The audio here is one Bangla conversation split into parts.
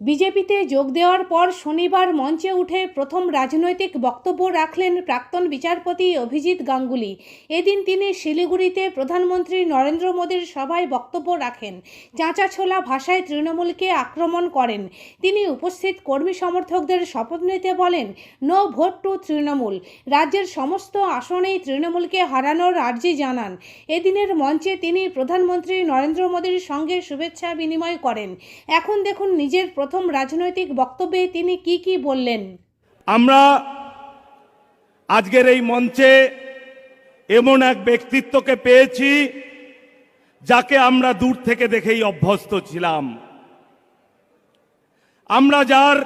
বিজেপিতে যোগ দেওয়ার পর শনিবার মঞ্চে উঠে প্রথম রাজনৈতিক বক্তব্য রাখলেন প্রাক্তন বিচারপতি অভিজিৎ গাঙ্গুলি। এদিন তিনি শিলিগুড়িতে প্রধানমন্ত্রী নরেন্দ্র মোদীর সভায় বক্তব্য রাখেন। চাঁচাছোলা ভাষায় তৃণমূলকে আক্রমণ করেন। তিনি উপস্থিত কর্মী সমর্থকদের শপথ নিতে বলেন, নো ভোট টু তৃণমূল। রাজ্যের সমস্ত আসনেই তৃণমূলকে হারানোর আর্জি জানান। এদিনের মঞ্চে তিনি প্রধানমন্ত্রী নরেন্দ্র মোদীর সঙ্গে শুভেচ্ছা বিনিময় করেন। এখন দেখুন নিজের প্রথম রাজনৈতিক বক্তব্যে তিনি কি কি বললেন? আমরা আজকের এই মঞ্চে এমন এক ব্যক্তিত্বকে পেয়েছি যাকে আমরা দূর থেকে দেখেই অভ্যস্ত ছিলাম। আমরা যার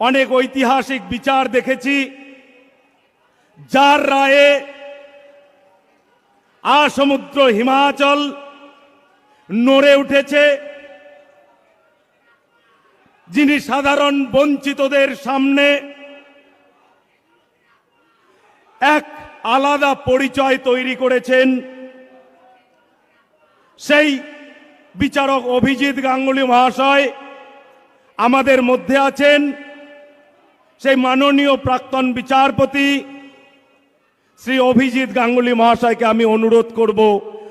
অনেক ঐতিহাসিক বিচার দেখেছি, যার রায়ে আসমুদ্র হিমাচল নড়ে উঠেছে যিনি সাধারণ বঞ্চিতদের সামনে এক আলাদা পরিচয় তৈরি করেছেন, সেই বিচারক অভিজিৎ গাঙ্গুলি মহাশয়। আমাদের মধ্যে আছেন সেই মাননীয় প্রাক্তন বিচারপতি শ্রী অভিজিৎ গাঙ্গুলি মহাশয়কে আমি অনুরোধ করব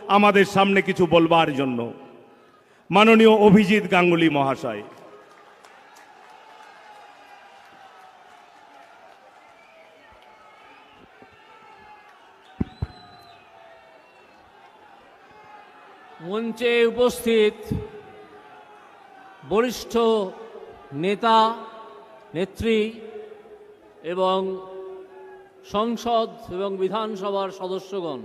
আমাদের সামনে কিছু বলবার জন্য। মাননীয় অভিজিৎ গাঙ্গুলি মহাশয়। মঞ্চে উপস্থিত বরিষ্ঠ নেতা, নেত্রী এবং সংসদ এবং বিধানসভার সদস্যগণ।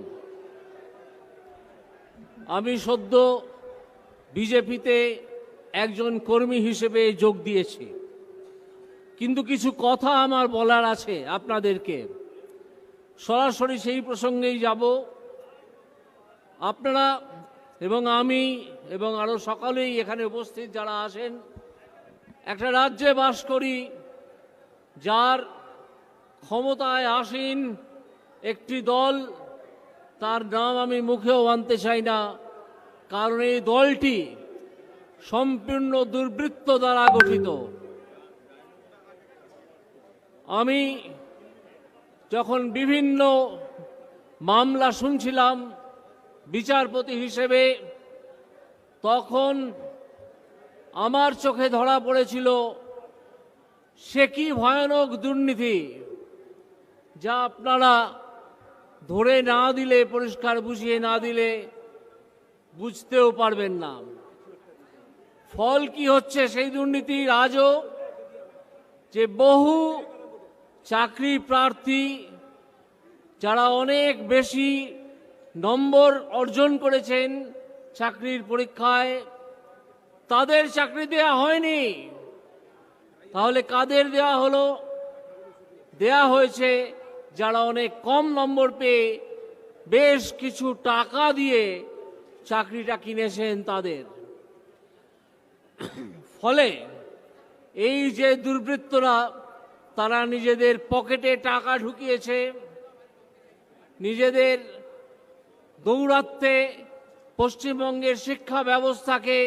আমি সদ্য বিজেপিতে একজন কর্মী হিসেবে যোগ দিয়েছি। কিন্তু কিছু কথা আমার বলার আছে আপনাদেরকে। সরাসরি সেই প্রসঙ্গেই যাব। আপনারা এবং আমি এবং আরও সকলেই এখানে উপস্থিত যারা আসেন একটা রাজ্যে বাস করি যার ক্ষমতায় আসীন একটি দল, তার নাম আমি মুখেও আনতে চাই না, কারণ এই দলটি সম্পূর্ণ দুর্বৃত্ত দ্বারা গঠিত। আমি যখন বিভিন্ন মামলা শুনছিলাম বিচারপতি হিসেবে তখন আমার চোখে ধরা পড়েছিল, সে কি ভয়ানক দুর্নীতি যা আপনারা ধরে না দিলে, পরিষ্কার বুঝিয়ে না দিলে বুঝতেও পারবেন না। ফল কি হচ্ছে সেই দুর্নীতির আজও? যে বহু চাকরি প্রার্থী, যারা অনেক বেশি নম্বর অর্জন করেছেন চাকরির পরীক্ষায়। তাদের চাকরি দেয়া হয়নি। তাহলে কাদের দেয়া হলো? দেয়া হয়েছে যারা অনেক কম নম্বর পেয়ে বেশ কিছু টাকা দিয়ে চাকরিটা কিনেছেন তাদের। ফলে এই যে দুর্বৃত্তরা, তারা নিজেদের পকেটে টাকা ঢুকিয়েছে, নিজেদের দৌরাত্মে পশ্চিমবঙ্গের শিক্ষা ব্যবস্থাকে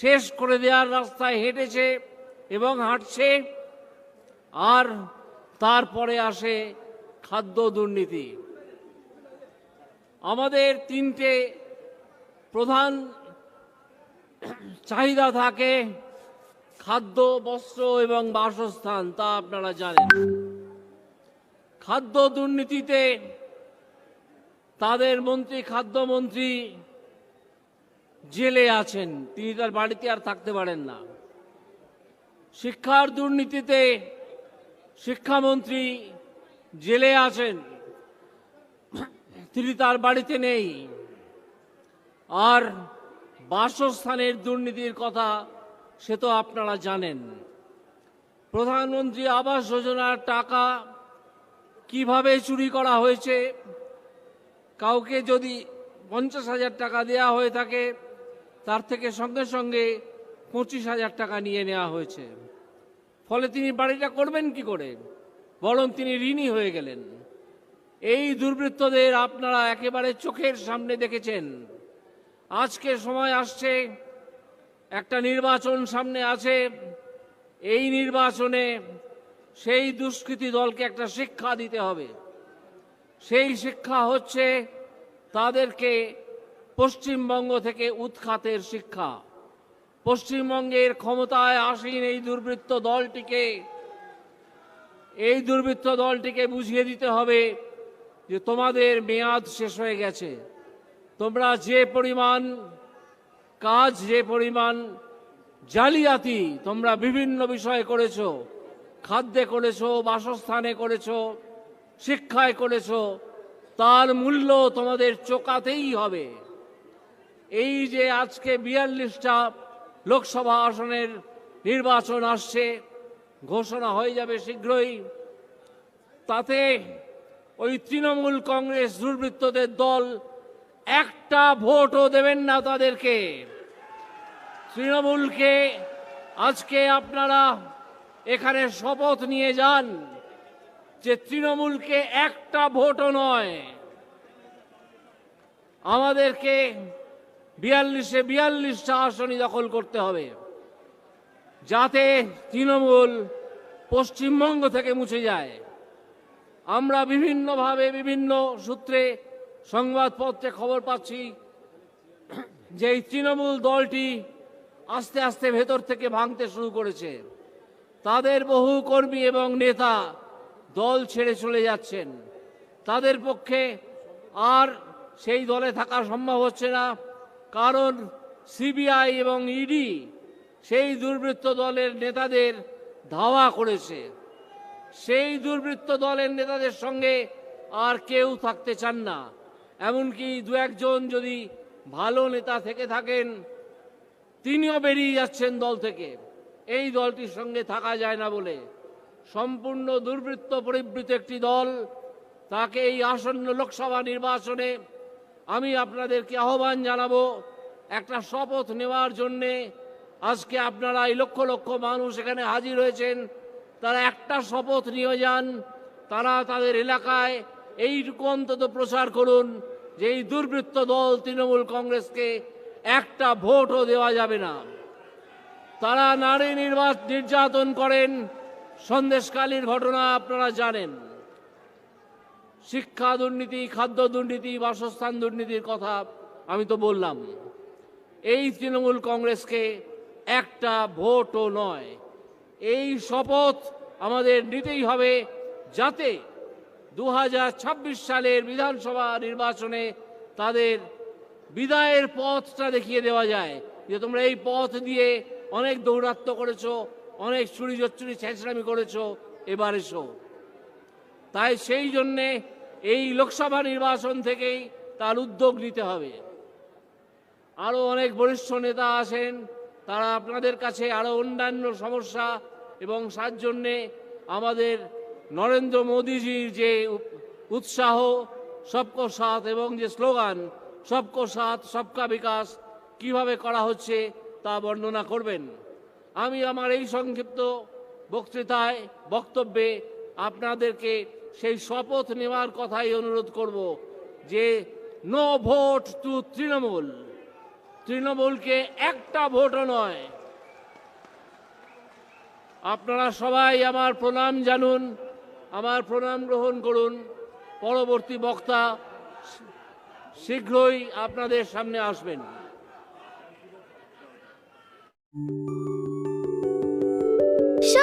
শেষ করে দেওয়ার রাস্তায় হেঁটেছে এবং হাঁটছে, আর তারপরে আসে খাদ্য দুর্নীতি। আমাদের তিনটে প্রধান চাহিদা থাকে, খাদ্য, বস্ত্র এবং বাসস্থান, তা আপনারা জানেন। খাদ্য দুর্নীতিতে তাদের মন্ত্রী, খাদ্যমন্ত্রী জেলে আছেন। তিনি তার বাড়িতে আর থাকতে পারেন না। শিক্ষার দুর্নীতিতে শিক্ষামন্ত্রী জেলে আছেন। তিনি তার বাড়িতে নেই। আর বাসস্থানের দুর্নীতির কথা সে তো আপনারা জানেন। প্রধানমন্ত্রী আবাস যোজনার টাকা কীভাবে চুরি করা হয়েছে? কাউকে যদি পঞ্চাশ হাজার টাকা দেয়া হয়ে থাকে, তার থেকে সঙ্গে সঙ্গে পঁচিশ হাজার টাকা নিয়ে নেওয়া হয়েছে। ফলে তিনি বাড়িটা করবেন কি করে? বরং তিনি ঋণী হয়ে গেলেন। এই দুর্বৃত্তদের আপনারা একেবারে চোখের সামনে দেখেছেন। আজকে সময় আসছে, একটা নির্বাচন সামনে আছে। এই নির্বাচনে সেই দুষ্কৃতী দলকে একটা শিক্ষা দিতে হবে। সেই শিক্ষা হচ্ছে তাদেরকে পশ্চিমবঙ্গ থেকে উৎখাতের শিক্ষা। পশ্চিমবঙ্গের ক্ষমতায় আসীন এই দুর্বৃত্ত দলটিকে, এই দুর্বৃত্ত দলটিকে বুঝিয়ে দিতে হবে যে তোমাদের মেয়াদ শেষ হয়ে গেছে। তোমরা যে পরিমাণ কাজ, যে পরিমাণ জালিয়াতি তোমরা বিভিন্ন বিষয়ে করেছ। খাদ্যে করেছ, বাসস্থানে করেছ শিক্ষায় করেছ, তার মূল্য তোমাদের চোকাতেই হবে। এই যে আজকে বিয়াল্লিশটা লোকসভা আসনের নির্বাচন আসছে, ঘোষণা হয়ে যাবে শীঘ্রই। তাতে ওই তৃণমূল কংগ্রেস দুর্বৃত্তদের দল একটা ভোটও দেবেন না তাদেরকে। তৃণমূলকে আজকে আপনারা এখানে শপথ নিয়ে যান। যে তৃণমূলকে একটা ভোটও নয়। আমাদেরকে বিয়াল্লিশে বিয়াল্লিশটা আসনই দখল করতে হবে। যাতে তৃণমূল পশ্চিমবঙ্গ থেকে মুছে যায়। আমরা বিভিন্নভাবে বিভিন্ন সূত্রে সংবাদপত্রে খবর পাচ্ছি যে এই তৃণমূল দলটি আস্তে আস্তে ভেতর থেকে ভাঙতে শুরু করেছে। তাদের বহু কর্মী এবং নেতা দল ছেড়ে চলে যাচ্ছেন। তাদের পক্ষে আর সেই দলে থাকা সম্ভব হচ্ছে না, কারণ সিবিআই এবং ইডি সেই দুর্বৃত্ত দলের নেতাদের ধাওয়া করেছে। সেই দুর্বৃত্ত দলের নেতাদের সঙ্গে আর কেউ থাকতে চান না। এমনকি দু একজন যদি ভালো নেতা থেকে থাকেন, তিনিও বেরিয়ে যাচ্ছেন দল থেকে। এই দলটির সঙ্গে থাকা যায় না বলে সম্পূর্ণ দুর্বৃত্ত পরিবৃত একটি দল, তাকে এই আসন্ন লোকসভা নির্বাচনে আমি আপনাদেরকে আহ্বান জানাব, একটা শপথ নেওয়ার জন্যে আজকে আপনারা এই লক্ষ লক্ষ মানুষ এখানে হাজির হয়েছেন, তারা একটা শপথ নিয়ে যান, তারা তাদের এলাকায় এইটুকু অন্তত প্রচার করুন যে এই দুর্বৃত্ত দল তৃণমূল কংগ্রেসকে একটা ভোটও দেওয়া যাবে না। তারা নারী নির্বাচ নির্যাতন করেন সন্দেশকালীর ঘটনা আপনারা জানেন। শিক্ষা দুর্নীতি, খাদ্য দুর্নীতি, বাসস্থান দুর্নীতির কথা আমি তো বললাম। এই তৃণমূল কংগ্রেসকে একটা ভোটও নয়। এই শপথ আমাদের নিতেই হবে যাতে দু হাজার ছাব্বিশ সালের বিধানসভা নির্বাচনে তাদের বিদায়ের পথটা দেখিয়ে দেওয়া যায়। যে তোমরা এই পথ দিয়ে অনেক দৌরাত্ম করেছ অনেক চুরি জচ্চুরি ছেঁচড়ামি করেছ, এবার এসো। তাই সেই জন্যে এই লোকসভা নির্বাচন থেকেই তার উদ্যোগ নিতে হবে। আরও অনেক বরিষ্ঠ নেতা আছেন, তারা আপনাদের কাছে আরও অন্যান্য সমস্যা এবং তার জন্যে আমাদের নরেন্দ্র মোদীজির যে উৎসাহ, সবকো সাথ এবং যে স্লোগান, সবকো সাথ, সবকা বিকাশ কীভাবে করা হচ্ছে তা বর্ণনা করবেন। আমি আমার এই সংক্ষিপ্ত বক্তৃতায়, বক্তব্যে আপনাদেরকে সেই শপথ নেওয়ার কথাই অনুরোধ করব যে নো ভোট টু তৃণমূল। তৃণমূলকে একটা ভোটও নয়। আপনারা সবাই আমার প্রণাম জানুন, আমার প্রণাম গ্রহণ করুন। পরবর্তী বক্তা শীঘ্রই আপনাদের সামনে আসবেন।